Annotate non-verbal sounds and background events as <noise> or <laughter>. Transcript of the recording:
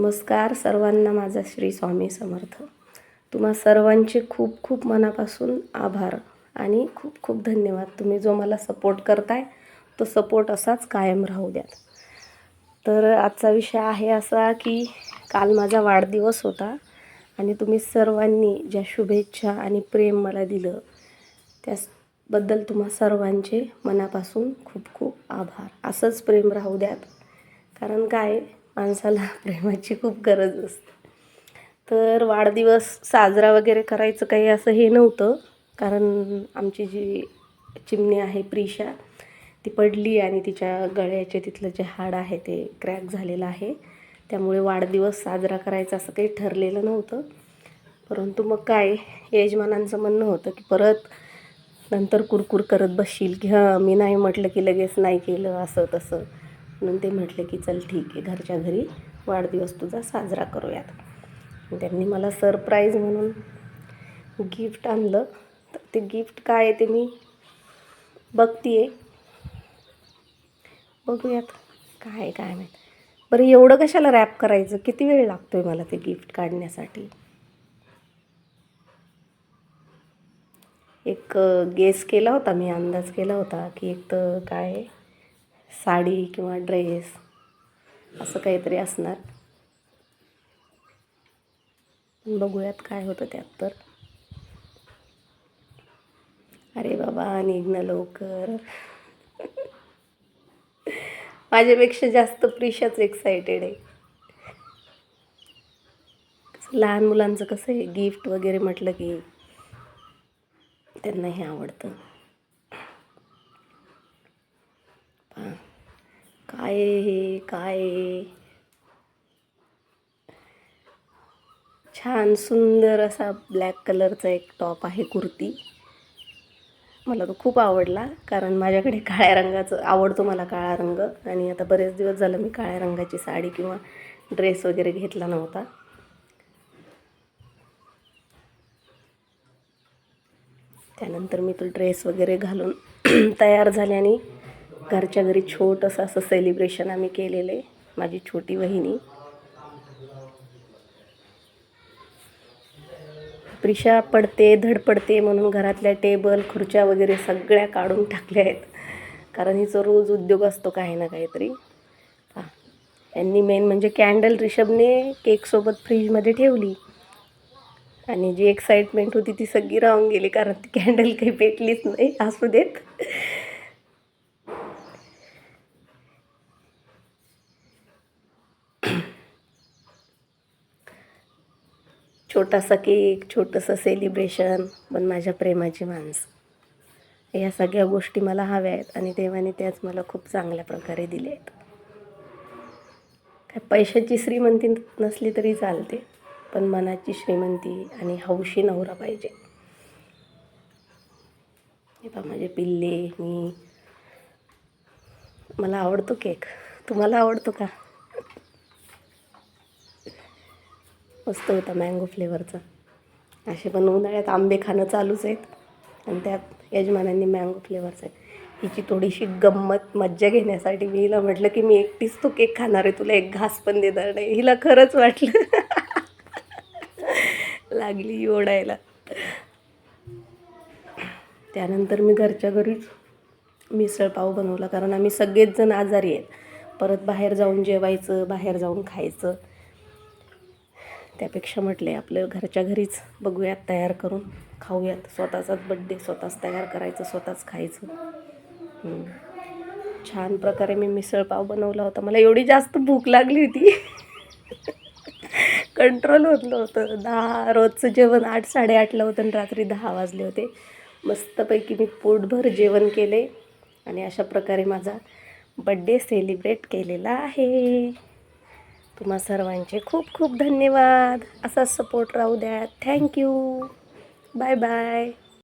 नमस्कार सर्वांना माझा श्री स्वामी समर्थ. तुम्हा सर्वांचे खूप खूप मनापासून आभार आणि खूप खूप धन्यवाद. तुम्ही जो मला सपोर्ट करताय तो सपोर्ट असाच कायम राहू द्यात. तर आजचा विषय आहे असा की काल माझा वाढदिवस होता आणि तुम्ही सर्वांनी ज्या शुभेच्छा आणि प्रेम मला दिलं त्याबद्दल तुम्हा सर्वांचे मनापासून खूप खूप आभार. असंच प्रेम राहू द्यात. कारण काय? माणसाला प्रेमाची खूप गरज असते. तर वाढदिवस साजरा वगैरे करायचं काही असं हे नव्हतं. कारण आमची जी चिमणी आहे प्रिशा ती पडली आणि तिच्या गळ्याचे तिथलं जे हाड आहे ते क्रॅक झालेलं आहे. त्यामुळे वाढदिवस साजरा करायचा असं काही ठरलेलं नव्हतं. परंतु मग काय यजमानांचं म्हणणं होतं की परत नंतर कुरकुर करत बसशील. की हां मी नाही म्हटलं की लगेच नाही केलं असं तसं. म्हणून ते म्हटले की चल ठीक आहे घरच्या घरी वाढदिवस तुझा साजरा करूयात. त्यांनी मला सरप्राईज म्हणून गिफ्ट आणलं. तर ते गिफ्ट काय आहे ते मी बघते आहे बघूयात काय आहे काय माहीत. बरं एवढं कशाला रॅप करायचं? किती वेळ लागतो आहे मला ते गिफ्ट काढण्यासाठी? एक गेस केला होता मी अंदाज केला होता की एक तर काय साडी किंवा ड्रेस असं काहीतरी असणार. बघूयात काय होतं त्यात तर. अरे बाबा निघणं लवकर. माझ्यापेक्षा जास्त प्रिशाच एक्सायटेड आहे. लहान मुलांचं कसं आहे गिफ्ट वगैरे म्हटलं की त्यांना हे आवडतं. काय हे काय छान सुंदर असा ब्लॅक कलरचा एक टॉप आहे कुर्ती. मला तो खूप आवडला कारण माझ्याकडे <laughs> काळ्या रंगाचं आवडतो मला काळा रंग. आणि आता बरेच दिवस झालं मी काळ्या रंगाची साडी किंवा ड्रेस वगैरे घेतला नव्हता. त्यानंतर मी तो ड्रेस वगैरे घालून <clears throat> तयार झाले आणि घरच्या घरी छोटंसं असं सेलिब्रेशन आम्ही केलेलं आहे. माझी छोटी वहिनी. प्रिशा पडते धडपडते म्हणून घरातल्या टेबल खुर्च्या वगैरे सगळ्या काढून टाकल्या आहेत. कारण हिचं रोज उद्योग असतो काही ना काहीतरी. हां. यांनी मेन म्हणजे कॅन्डल रिषभने केकसोबत फ्रीजमध्ये ठेवली. आणि जी एक्साइटमेंट होती ती सगळी राहून गेली कारण ती कॅन्डल काही पेटलीच नाही असू देत. छोटासा केक छोटंसं सेलिब्रेशन पण माझ्या प्रेमाची माणसं. या सगळ्या गोष्टी मला हव्या आहेत आणि देवाने त्याच मला खूप चांगल्या प्रकारे दिल्या आहेत. काय पैशाची श्रीमंती नसली तरी चालते पण मनाची श्रीमंती आणि हौशी नवरा पाहिजे. हे माझे पिल्ले मी. मला आवडतो केक. तुम्हाला आवडतो का? मस्त होता मँगो फ्लेवरचा असे पण उन्हाळ्यात आंबे खाणं चालूच आहेत. आणि त्यात यजमानांनी मँगो फ्लेवरचा आहे हिची थोडीशी गंमत मज्जा घेण्यासाठी मी हिला म्हटलं की मी एकटीच तो केक खाणार आहे तुला एक घास पण देणार नाही. हिला खरंच वाटलं. <laughs> लागली ओढायला. त्यानंतर मी घरच्या घरीच मिसळपाव बनवला कारण आम्ही सगळेच जण आजारी आहेत. परत बाहेर जाऊन जेवायचं बाहेर जाऊन खायचं. त्यापेक्षा म्हटले आपलं घरच्या घरीच बघूयात तयार करून खाऊयात. स्वतःचाच बड्डे स्वतःच तयार करायचं स्वतःच खायचं. छान प्रकारे मी मिसळपाव बनवला होता. मला एवढी जास्त भूक लागली होती. <laughs> कंट्रोल होत नव्हतं. दहा रोजचं जेवण आठ साडेआठला होतं आणि रात्री दहा वाजले होते. मस्तपैकी मी पोटभर जेवण केले आणि अशा प्रकारे माझा बड्डे सेलिब्रेट केलेला आहे. तुम्हा सर्वांचे खूप खूप धन्यवाद. असाच सपोर्ट राहू द्या. Thank you bye bye